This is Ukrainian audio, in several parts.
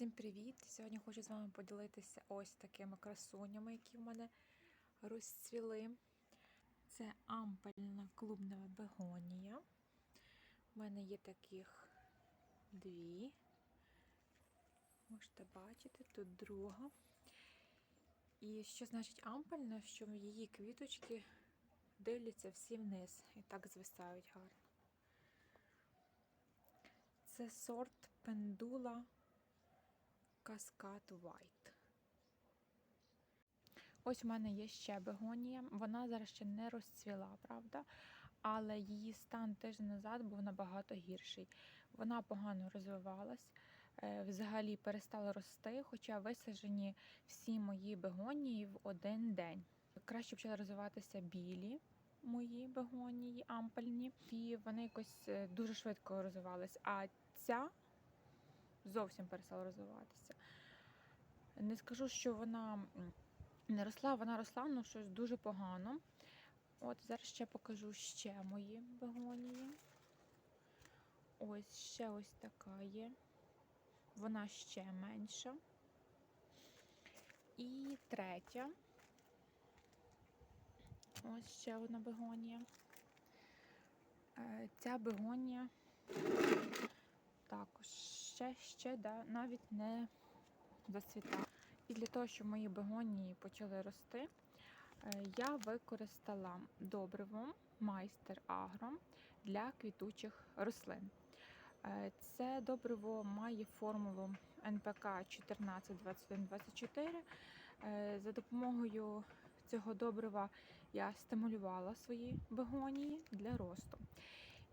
Всім привіт! Сьогодні хочу з вами поділитися ось такими красунями, які в мене розцвіли. Це ампельна клубнева бегонія. У мене є таких дві. Можете бачити, тут друга. І що значить ампельна, що її квіточки дивляться всі вниз і так звисають гарно. Це сорт пендула Каскад White. Ось у мене є ще бегонія. Вона зараз ще не розцвіла, правда? Але її стан тиждень назад був набагато гірший. Вона погано розвивалась, е, взагалі перестала рости, хоча висаджені всі мої бегонії в один день. Краще почали розвиватися білі мої бегонії, ампельні, і вони якось е, дуже швидко розвивались. А ця зовсім перестала розвиватися. Не скажу, що вона не росла, вона росла, ну щось дуже погано. От зараз ще покажу ще мої бегонії. Ось ще ось така є. Вона ще менша. І третя. Ось ще одна бегонія. Е, Ця бегонія також ще, ще да, навіть не зацвітала. І для того, щоб мої бегонії почали рости, е, я використала добриво майстер Агро для квітучих рослин. Е, Це добриво має формулу НПК 142124. Е, За допомогою цього добрива я стимулювала свої бегонії для росту.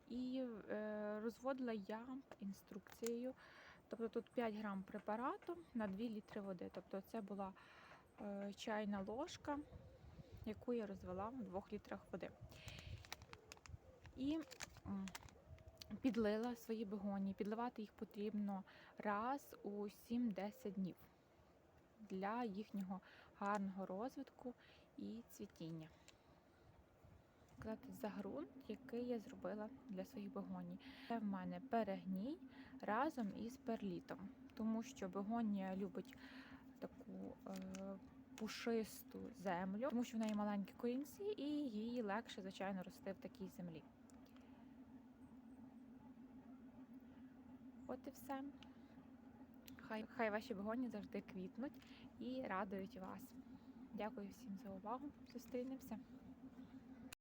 І е, розводила я інструкцією. Тобто тут 5 грам препарату на 2 літри води. Тобто це була е, чайна ложка, яку я розвела в 2 літрах води. І підлила свої бегонії. Підливати їх потрібно раз у 7-10 днів для їхнього гарного розвитку і цвітіння сказати, за ґрунт, який я зробила для своїх бегоній. Це в мене перегній разом із перлітом, тому що бегонія любить таку е, пушисту землю, тому що в неї маленькі корінці, і їй легше, звичайно, рости в такій землі. От і все. Хай, хай ваші бегоні завжди квітнуть і радують вас. Дякую всім за увагу. Зустрінемося.